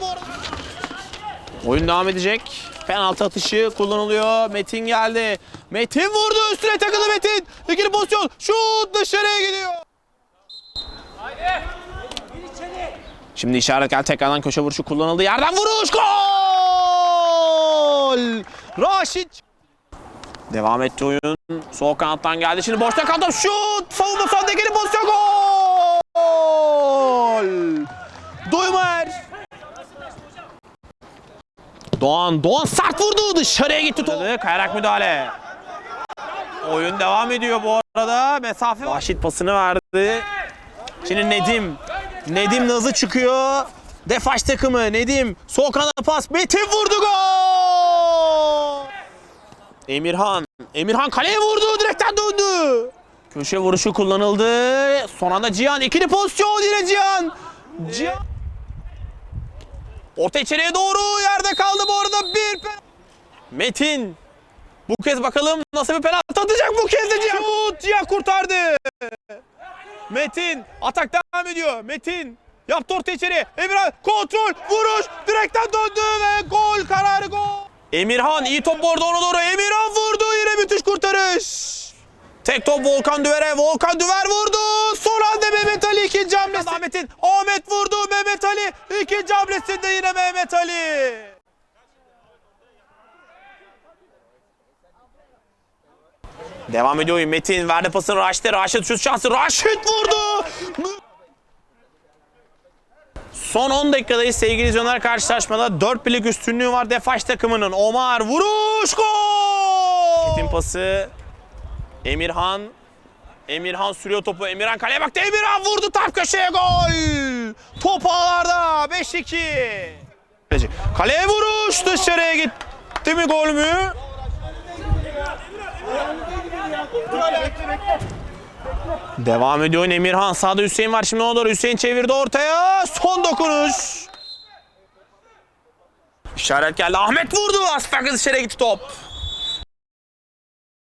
bu arada. Oyun devam edecek. Penaltı atışı kullanılıyor. Metin geldi. Metin vurdu üstüne takıldı Metin. İkili pozisyon. Şut dışarıya gidiyor. Şimdi işaret geldi. Tekrardan köşe vuruşu kullanıldı. Yerden vuruş. Gol! Raşit. Devam etti oyun. Sol kanattan geldi. Şimdi boşta kaldı. Şut! Savunma sonunda ikili pozisyon. Gol! Doğan, Doğan sert vurdu. Dışarıya gitti top. Kayarak müdahale. Oyun devam ediyor bu arada. Mesafe var. Raşit pasını verdi. Şimdi Nedim. Nedim nazı çıkıyor. Defaş takımı Nedim. Sol kanada pas. Metin vurdu gol. Emirhan. Emirhan kaleye vurdu. Direkten döndü. Köşe vuruşu kullanıldı. Son anda Cihan. ikili pozisyon yine Cihan. Cihan. Orta içeriye doğru yerde kaldı bu arada bir Metin. Bu kez bakalım nasıl bir penaltı atacak bu kez de Cihan. Şut Cihan kurtardı. Metin atak devam ediyor. Metin yaptı orta içeri. Emirhan kontrol vuruş direkten döndü ve gol kararı gol. Emirhan iyi top orada ona doğru. Emirhan vurdu yine müthiş kurtarış. Tek top Volkan Düver'e. Volkan Düver vurdu. İkinci hamlesinde yine Mehmet Ali. Devam ediyor oyun. Metin verdi pasını Raşit'e. Raşit şut şansı. Raşit vurdu. Son 10 dakikadayız sevgili izleyenler karşılaşmada. 4 birlik üstünlüğü var Defaş takımının. Omar vuruş gol. Metin pası. Emirhan. Emirhan sürüyor topu. Emirhan kaleye baktı. Emirhan vurdu tam köşeye gol. Top ağlarda 5-2. Kaleye vuruş dışarıya gitti mi gol mü? Devam ediyor oyun Emirhan. Sağda Hüseyin var şimdi ona doğru. Hüseyin çevirdi ortaya. Son dokunuş. İşaret geldi. Ahmet vurdu. Asfakı dışarıya gitti top.